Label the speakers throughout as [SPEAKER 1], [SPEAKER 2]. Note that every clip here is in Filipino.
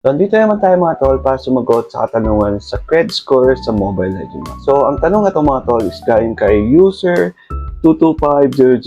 [SPEAKER 1] So, andito naman tayo mga tol para sumagot sa katanungan sa credit score sa Mobile Legends. So, ang tanong na mga tol is galing kay user 225007.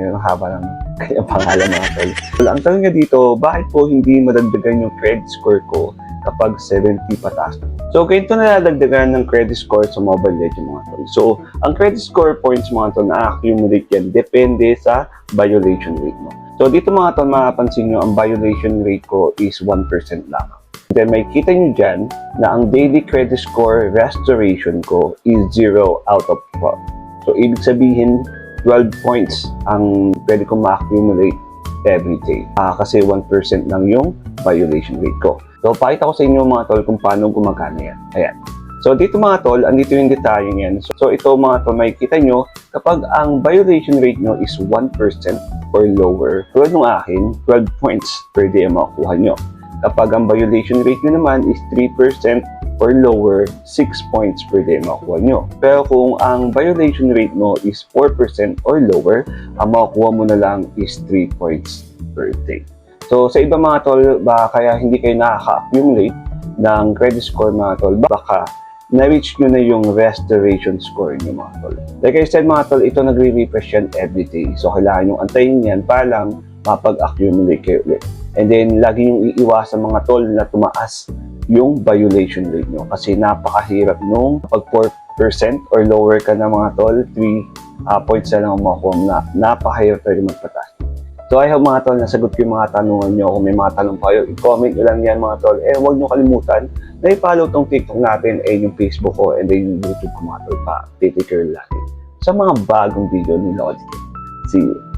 [SPEAKER 1] Ayun, ang haba ng kanyang pangalan mga tol. So, ang tanong niya dito, bakit po hindi madagdagan yung credit score ko kapag 70 pataas? So, ganito na nadagdagan ng credit score sa Mobile Legends mga tol. So, ang credit score points mga tol na-accumulate yan depende sa violation rate mo. So, dito mga tol, mapapansin nyo, ang violation rate ko is 1% lamang. Then, may kita nyo dyan na ang daily credit score restoration ko is 0 out of 12. So, ibig sabihin, 12 points ang pwede kong ma-accumulate every day. Ah, kasi 1% lang yung violation rate ko. So, pakita ko sa inyo mga tol kung paano gumagana yan. Ayan. So, dito mga tol, andito yung detalye niyan. So, so, ito mga tol, makikita nyo, kapag ang violation rate nyo is 1% or lower, tulad ng akin, 12 points per day ang makukuha nyo. Kapag ang violation rate nyo naman is 3% or lower, 6 points per day makukuha nyo. Pero kung ang violation rate mo is 4% or lower, ang makukuha mo na lang is 3 points per day. So, sa iba mga tol, baka kaya hindi kayo nakaka-accumulate ng credit score mga tol, baka na-reach nyo na yung restoration score nyo mga tol. Like I said mga tol, ito nagre-refresh yan every day. So, kailangan yung antayin yan para lang mapag-accumulate kayo ulit. And then, lagi yung iiwasan mga tol na tumaas yung violation rate nyo. Kasi napakahirap nung pag 4% or lower ka na mga tol, 3 uh, points na lang ang makuha na napakahirap tayo magpatas. So I hope mga tol, nasagot ko yung mga tanungan nyo. Kung may mga tanong kayo, i-comment nyo lang yan mga tol. Eh, huwag nyo kalimutan na i-follow tong TikTok natin, eh, yung Facebook ko, and then yung YouTube ko mga tol pa. Care lagi. Sa mga bagong video ni Lodi. See you.